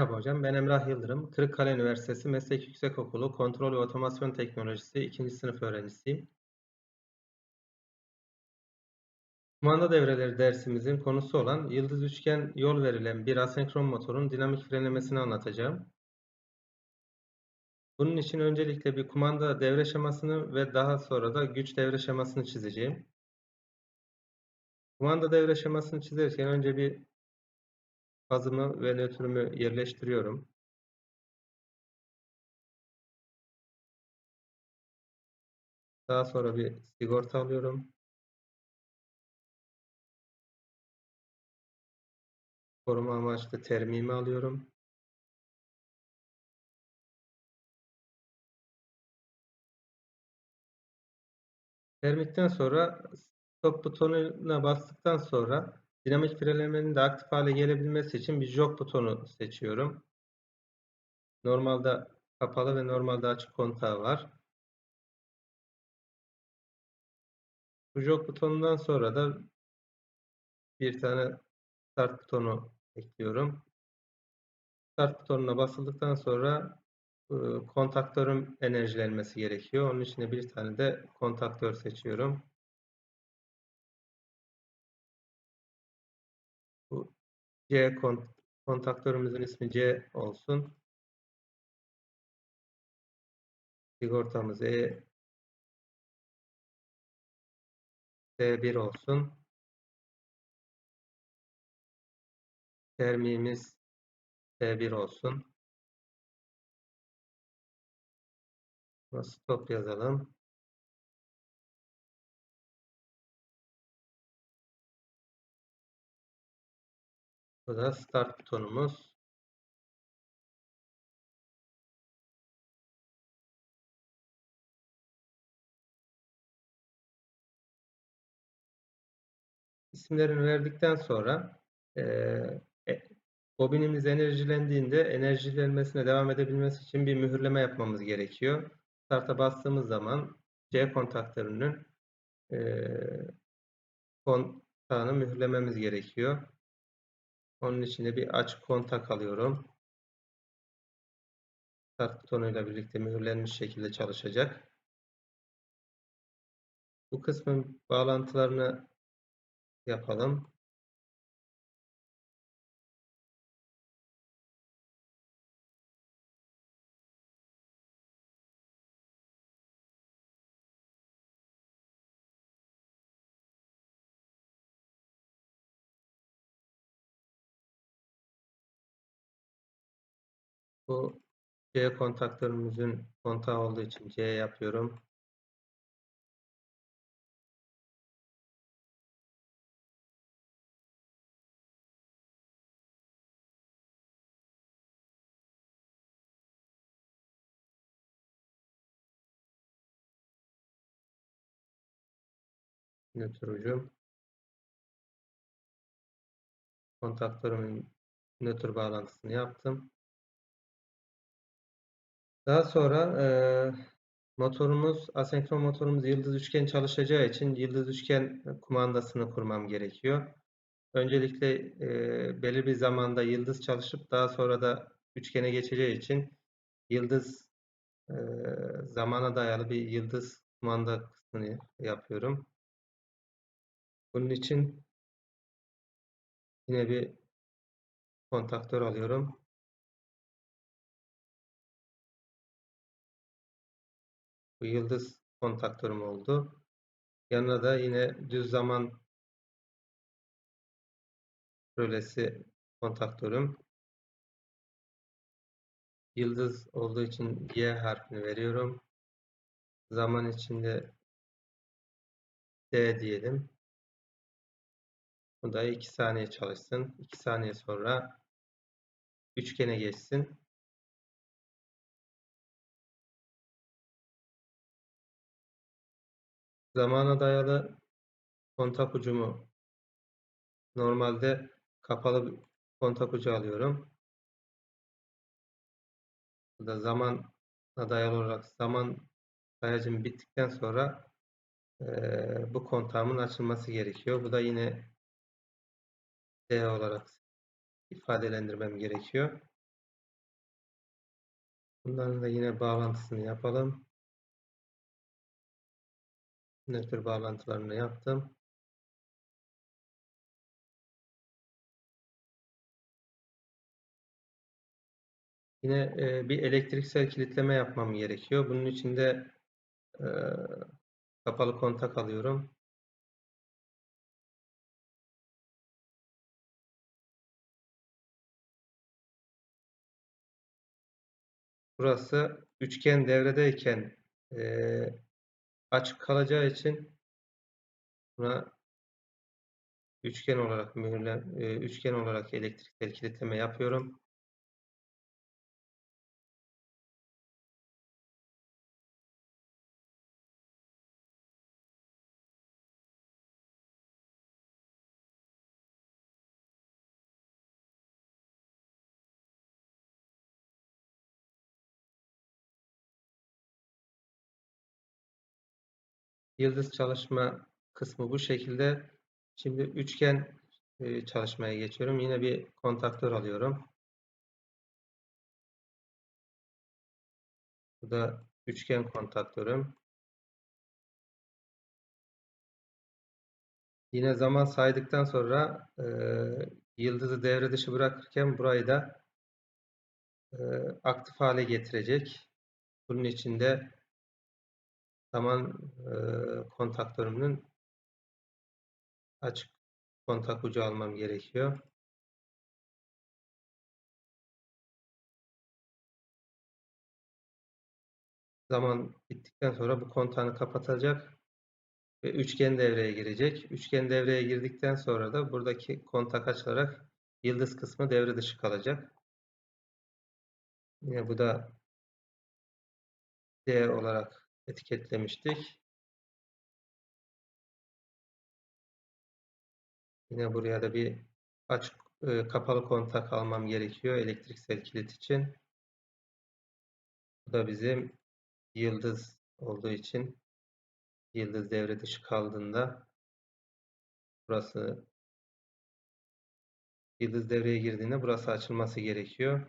Merhaba hocam, ben Emrah Yıldırım. Kırıkkale Üniversitesi Meslek Yüksekokulu Kontrol ve Otomasyon Teknolojisi 2. sınıf öğrencisiyim. Kumanda devreleri dersimizin konusu olan yıldız üçgen yol verilen bir asenkron motorun dinamik frenlemesini anlatacağım. Bunun için öncelikle bir kumanda devre şemasını ve daha sonra da güç devre şemasını çizeceğim. Kumanda devre şemasını çizerken önce bir fazımı ve nötrümü yerleştiriyorum. Daha sonra bir sigorta alıyorum. Koruma amaçlı termimi alıyorum. Termikten sonra stop butonuna bastıktan sonra dinamik frenlemenin de aktif hale gelebilmesi için bir jog butonu seçiyorum. Normalde kapalı ve normalde açık kontağı var. Bu jog butonundan sonra da bir tane start butonu ekliyorum. Start butonuna basıldıktan sonra kontaktörüm enerjilenmesi gerekiyor. Onun için de bir tane de kontaktör seçiyorum. C kontaktörümüzün ismi C olsun. Sigortamız E D1 olsun. Termimiz D1 olsun. Stop yazalım. Bu da start butonumuz. İsimlerini verdikten sonra e, bobinimiz enerjilendiğinde enerjilenmesine devam edebilmesi için bir mühürleme yapmamız gerekiyor. Start'a bastığımız zaman C kontaktörünün e, kontağını mühürlememiz gerekiyor. Onun için de bir açık kontak alıyorum. Start butonuyla birlikte mühürlenmiş şekilde çalışacak. Bu kısmın bağlantılarını yapalım. Bu C kontaktörümüzün kontağı olduğu için C yapıyorum. Nötr ucum. Kontaktörümün nötr bağlantısını yaptım. Daha sonra e, motorumuz, asenkron motorumuz yıldız üçgen çalışacağı için yıldız üçgen kumandasını kurmam gerekiyor. Öncelikle e, belirli bir zamanda yıldız çalışıp daha sonra da üçgene geçeceği için yıldız e, zamana dayalı bir yıldız kumanda kısmını yapıyorum. Bunun için yine bir kontaktör alıyorum. Bu yıldız kontaktörüm oldu. Yanına da yine düz zaman rölesi kontaktörüm. Yıldız olduğu için Y harfini veriyorum. Zaman içinde D diyelim. Bu da 2 saniye çalışsın. 2 saniye sonra üçgene geçsin. Zamana dayalı kontak ucumu normalde kapalı kontak ucu alıyorum. Burada zamana dayalı olarak zaman sayacım bittikten sonra e, bu kontağımın açılması gerekiyor. Bu da yine D olarak ifadelendirmem gerekiyor. Bunların da yine bağlantısını yapalım. Nötr bağlantılarını yaptım. Yine e, bir elektriksel kilitleme yapmam gerekiyor. Bunun için de e, kapalı kontak alıyorum. Burası üçgen devredeyken e, açık kalacağı için buna üçgen olarak mühürle üçgen olarak elektriksel kilitleme yapıyorum. Yıldız çalışma kısmı bu şekilde. Şimdi üçgen e, çalışmaya geçiyorum. Yine bir kontaktör alıyorum. Bu da üçgen kontaktörüm. Yine zaman saydıktan sonra e, yıldızı devre dışı bırakırken burayı da e, aktif hale getirecek. Bunun için de zaman e, kontaktörümün açık kontak ucu almam gerekiyor. Zaman bittikten sonra bu kontağını kapatacak ve üçgen devreye girecek. Üçgen devreye girdikten sonra da buradaki kontak açılarak yıldız kısmı devre dışı kalacak. Yine bu da D olarak etiketlemiştik. Yine buraya da bir açık e, kapalı kontak almam gerekiyor elektriksel kilit için. Bu da bizim yıldız olduğu için yıldız devre dışı kaldığında burası yıldız devreye girdiğinde burası açılması gerekiyor.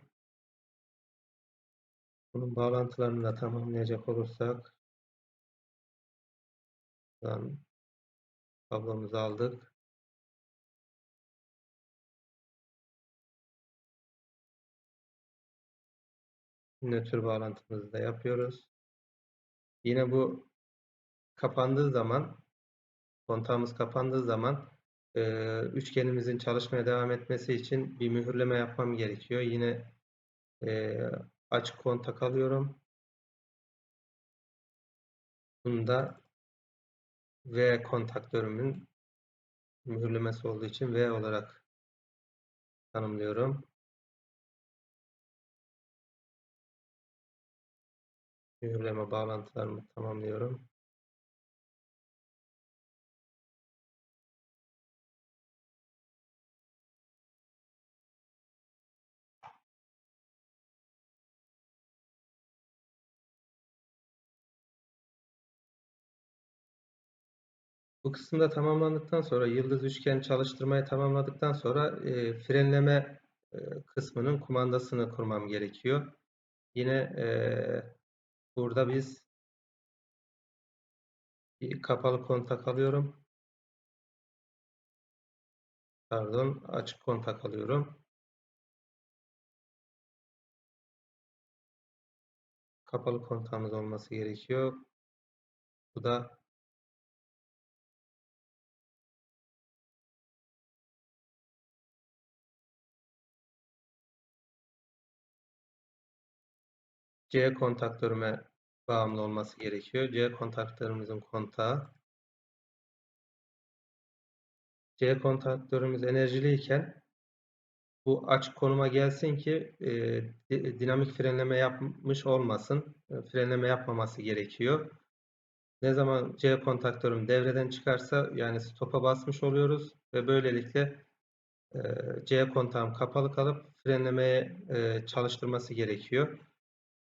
Bunun bağlantılarını da tamamlayacak olursak buradan kablomuzu aldık. Nötr bağlantımızı da yapıyoruz. Yine bu kapandığı zaman kontağımız kapandığı zaman e, üçgenimizin çalışmaya devam etmesi için bir mühürleme yapmam gerekiyor. Yine e, açık kontak alıyorum. Bunu da V kontaktörümün mühürlemesi olduğu için V olarak tanımlıyorum. Mühürleme bağlantılarımı tamamlıyorum. Bu kısımda tamamlandıktan sonra yıldız üçgen çalıştırmayı tamamladıktan sonra e, frenleme e, kısmının kumandasını kurmam gerekiyor. Yine e, burada biz kapalı kontak alıyorum. Pardon, açık kontak alıyorum. Kapalı kontağımız olması gerekiyor. Bu da C kontaktörüme bağımlı olması gerekiyor. C kontaktörümüzün kontağı. C kontaktörümüz enerjiliyken bu açık konuma gelsin ki e, dinamik frenleme yapmış olmasın. E, frenleme yapmaması gerekiyor. Ne zaman C kontaktörüm devreden çıkarsa yani stop'a basmış oluyoruz ve böylelikle e, C kontağım kapalı kalıp frenlemeye e, çalıştırması gerekiyor.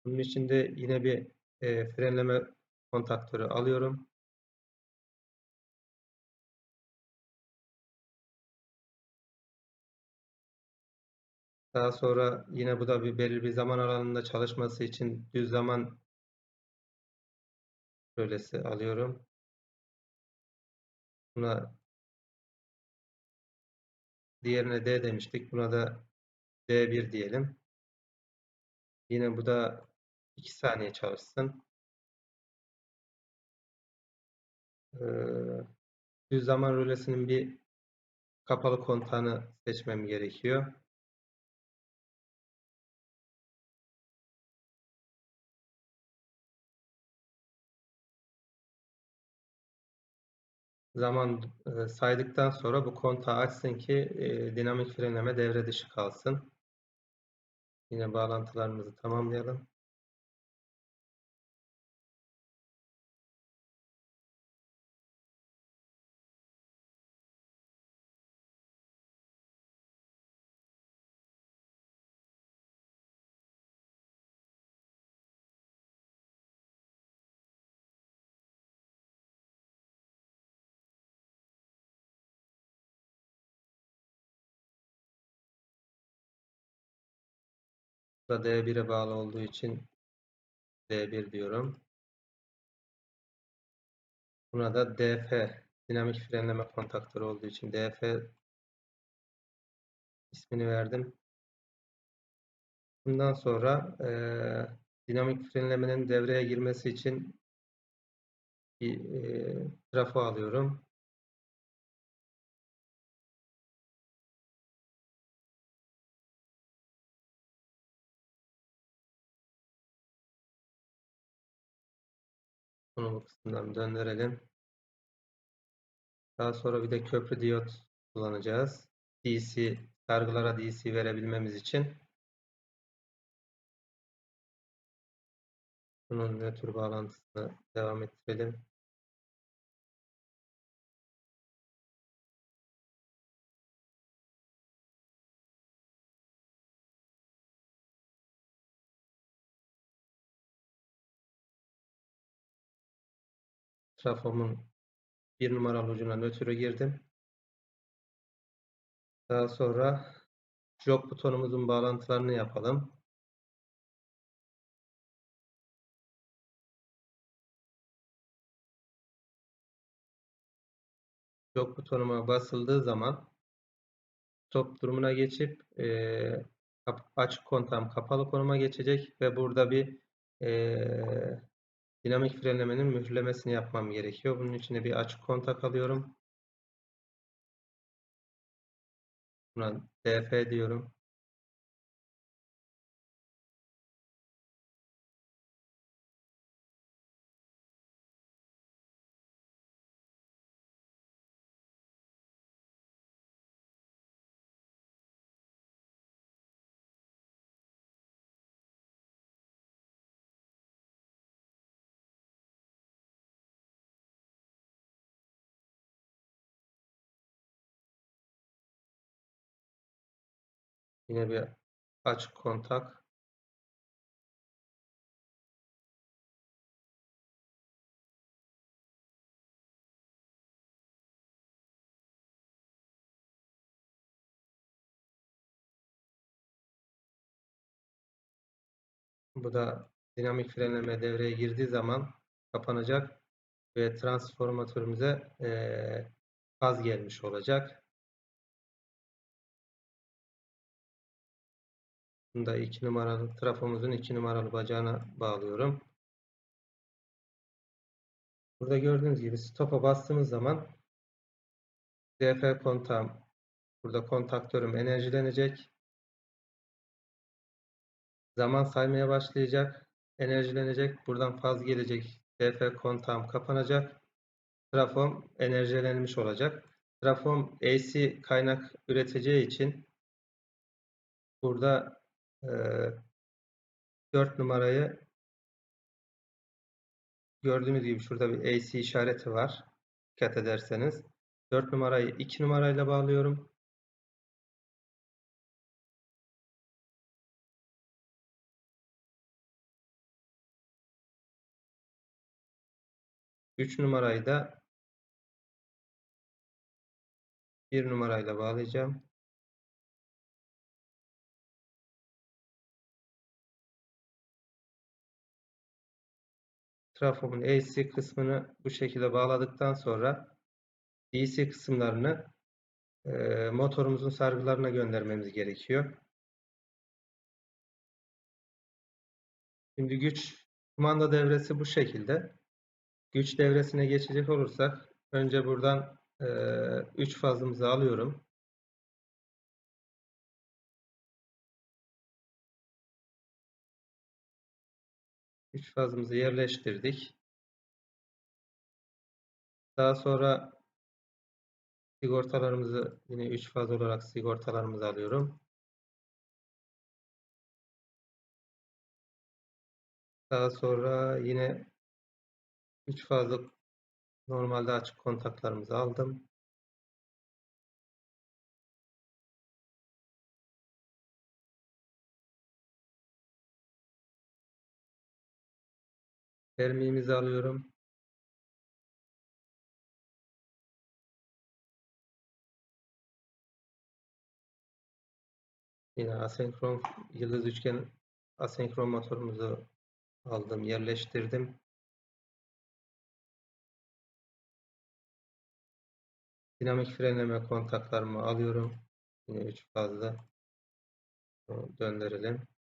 Bunun için de yine bir e, frenleme kontaktörü alıyorum. Daha sonra yine bu da bir belirli bir zaman aralığında çalışması için düz zaman rölesi alıyorum. Buna diğerine D demiştik. Buna da D1 diyelim. Yine bu da 2 saniye çalışsın. Ee, zaman rölesinin bir kapalı kontağını seçmem gerekiyor. Zaman saydıktan sonra bu kontağı açsın ki dinamik frenleme devre dışı kalsın. Yine bağlantılarımızı tamamlayalım. Da D1'e bağlı olduğu için D1 diyorum. Buna da DF dinamik frenleme kontaktörü olduğu için DF ismini verdim. Bundan sonra e, dinamik frenlemenin devreye girmesi için bir e, trafo alıyorum. Bunu bu kısımdan döndürelim. Daha sonra bir de köprü diyot kullanacağız. DC, sargılara DC verebilmemiz için. Bunun nötr bağlantısını devam ettirelim. Trafomun bir numaralı ucuna nötrü girdim. Daha sonra jog butonumuzun bağlantılarını yapalım. Jog butonuma basıldığı zaman stop durumuna geçip e, açık kontağım kapalı konuma geçecek ve burada bir e, dinamik frenlemenin mühürlemesini yapmam gerekiyor. Bunun için de bir açık kontak alıyorum. Buna DF diyorum. Yine bir açık kontak. Bu da dinamik frenleme devreye girdiği zaman kapanacak ve transformatörümüze e, gaz gelmiş olacak. Da 2 numaralı trafomuzun 2 numaralı bacağına bağlıyorum. Burada gördüğünüz gibi stop'a bastığımız zaman DF kontağım burada kontaktörüm enerjilenecek. Zaman saymaya başlayacak. Enerjilenecek. Buradan faz gelecek. DF kontağım kapanacak. Trafom enerjilenmiş olacak. Trafom AC kaynak üreteceği için burada 4 numarayı gördüğünüz gibi şurada bir AC işareti var. Dikkat ederseniz. 4 numarayı 2 numarayla bağlıyorum. 3 numarayı da 1 numarayla bağlayacağım. Trafomun AC kısmını bu şekilde bağladıktan sonra DC kısımlarını e, motorumuzun sargılarına göndermemiz gerekiyor. Şimdi güç kumanda devresi bu şekilde. Güç devresine geçecek olursak önce buradan 3 fazımızı alıyorum. Üç fazımızı yerleştirdik. Daha sonra sigortalarımızı yine 3 faz olarak sigortalarımızı alıyorum. Daha sonra yine 3 fazlık normalde açık kontaklarımızı aldım. Termiğimizi alıyorum. Yine asenkron yıldız üçgen asenkron motorumuzu aldım, yerleştirdim. Dinamik frenleme kontaklarımı alıyorum. Yine 3 fazla döndürelim.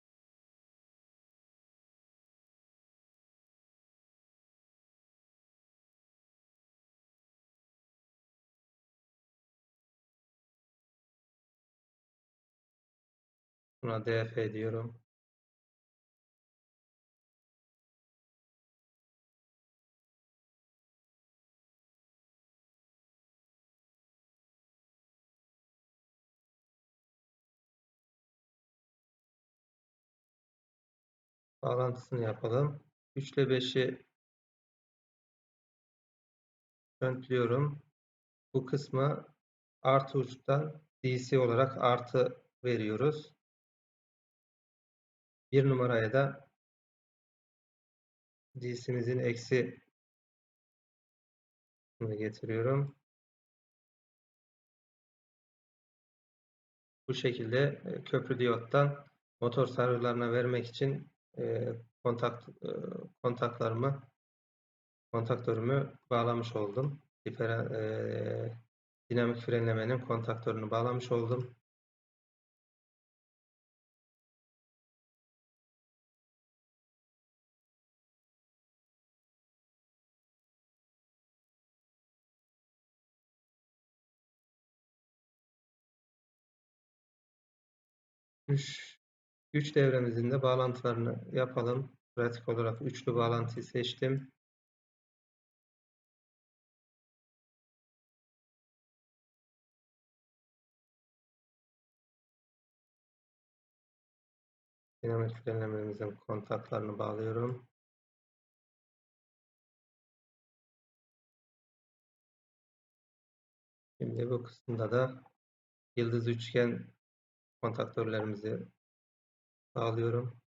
Buna DF diyorum. Bağlantısını yapalım. 3 ile 5'i şöntliyorum. Bu kısmı artı uçtan DC olarak artı veriyoruz. Bir numaraya da DC'mizin eksi getiriyorum. Bu şekilde e, köprü diyottan motor sargılarına vermek için e, kontak e, kontaklarımı kontaktörümü bağlamış oldum. Diferen, e, dinamik frenlemenin kontaktörünü bağlamış oldum. Güç, güç devremizin de bağlantılarını yapalım. Pratik olarak üçlü bağlantıyı seçtim. Dinamik frenlememizin kontaklarını bağlıyorum. Şimdi bu kısımda da yıldız üçgen kontaktörlerimizi bağlıyorum.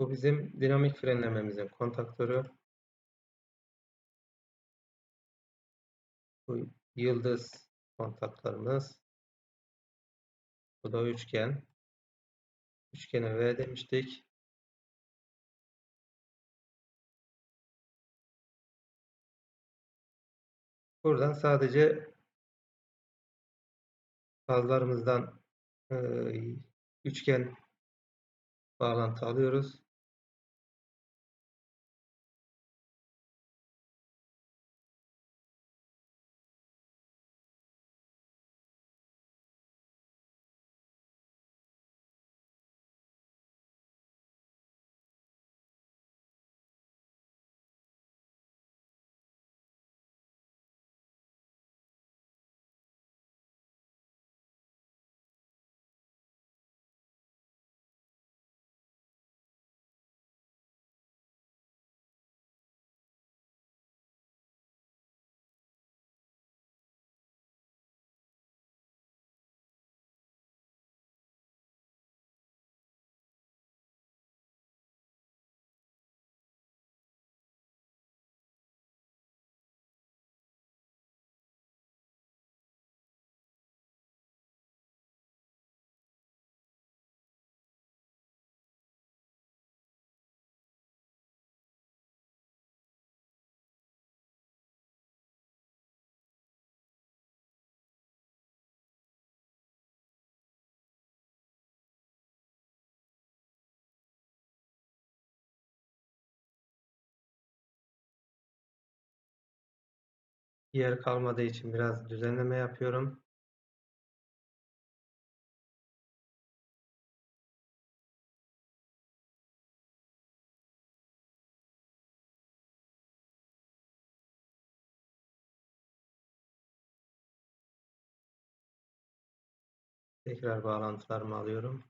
Bu bizim dinamik frenlememizin kontaktörü. Bu yıldız kontaklarımız. Bu da üçgen. Üçgene V demiştik. Buradan sadece fazlarımızdan e, üçgen bağlantı alıyoruz. Yer kalmadığı için biraz düzenleme yapıyorum. Tekrar bağlantılarımı alıyorum.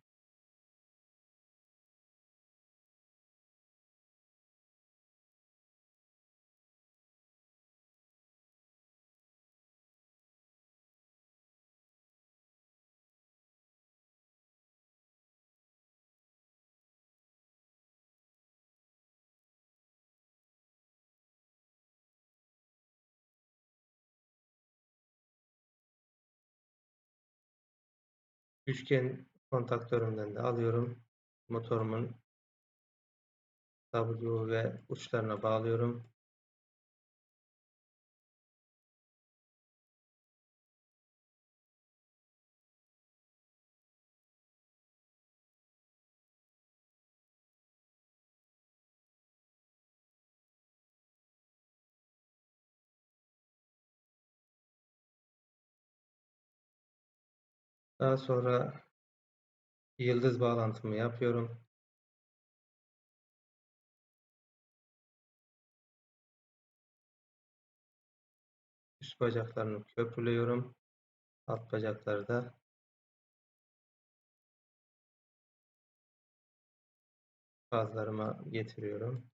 Üçgen kontaktörümden de alıyorum. Motorumun W ve uçlarına bağlıyorum. Daha sonra yıldız bağlantımı yapıyorum. Üst bacaklarını köprülüyorum. Alt bacakları da fazlarıma getiriyorum.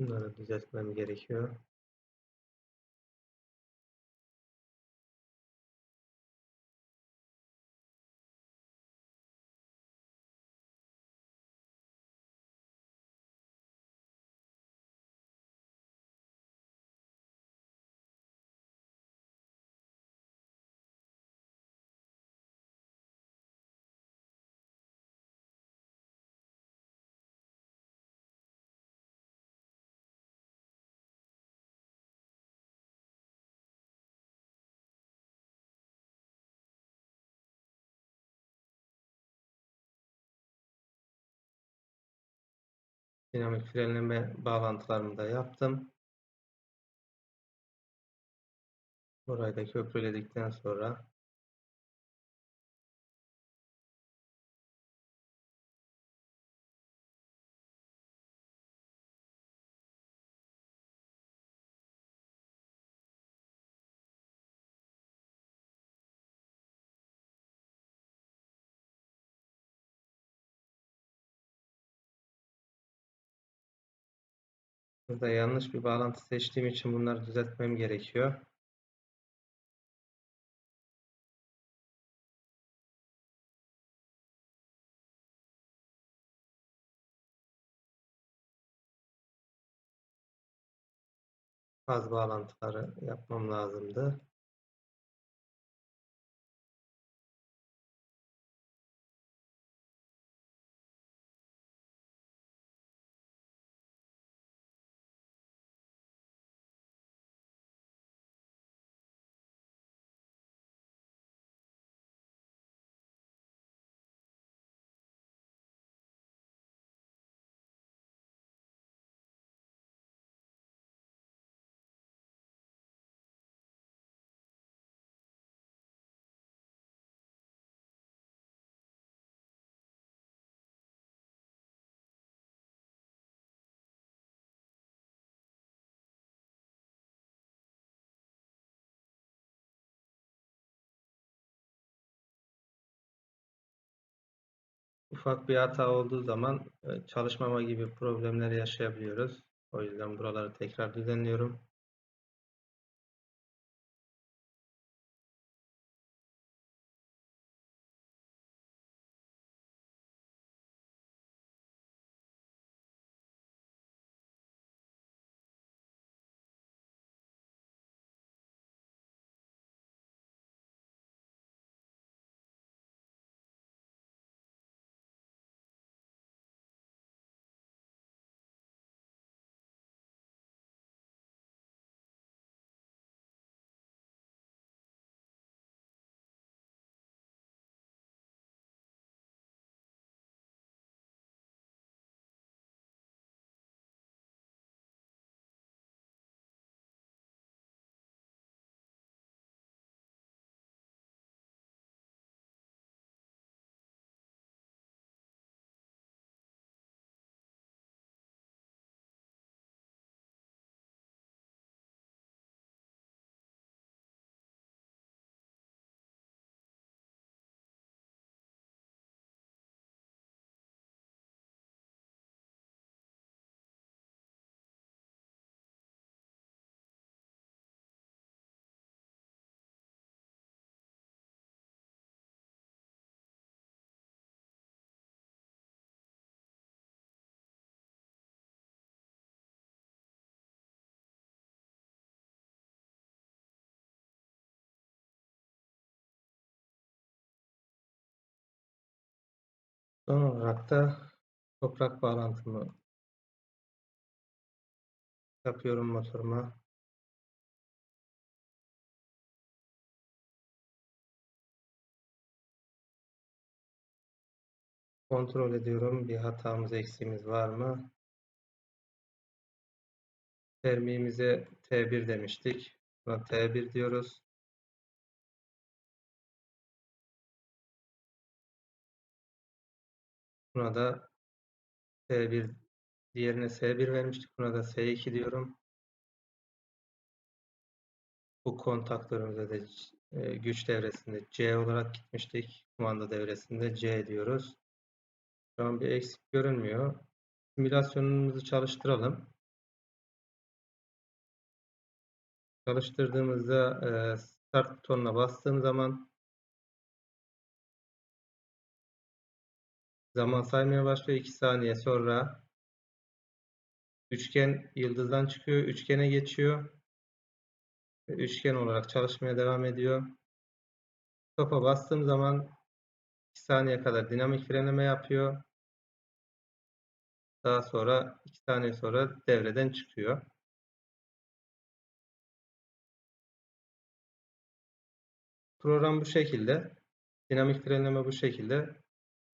Bunları düzeltmem gerekiyor. Dinamik frenleme bağlantılarımı da yaptım. Burayı da köprüledikten sonra burada yanlış bir bağlantı seçtiğim için bunları düzeltmem gerekiyor. Faz bağlantıları yapmam lazımdı. Ufak bir hata olduğu zaman e, çalışmama gibi problemler yaşayabiliyoruz. O yüzden buraları tekrar düzenliyorum. Son olarak da toprak bağlantımı yapıyorum motoruma. Kontrol ediyorum. Bir hatamız, eksiğimiz var mı? Termiğimize T1 demiştik. Buna T1 diyoruz. Buna da S1 diğerine S1 vermiştik. Buna da S2 diyorum. Bu kontaktörümüze de e, güç devresinde C olarak gitmiştik. Kumanda devresinde C diyoruz. Şu an bir eksik görünmüyor. Simülasyonumuzu çalıştıralım. Çalıştırdığımızda e, start butonuna bastığım zaman zaman saymaya başlıyor. 2 saniye sonra üçgen yıldızdan çıkıyor. Üçgene geçiyor. Üçgen olarak çalışmaya devam ediyor. Stop'a bastığım zaman 2 saniye kadar dinamik frenleme yapıyor. Daha sonra 2 saniye sonra devreden çıkıyor. Program bu şekilde. Dinamik frenleme bu şekilde.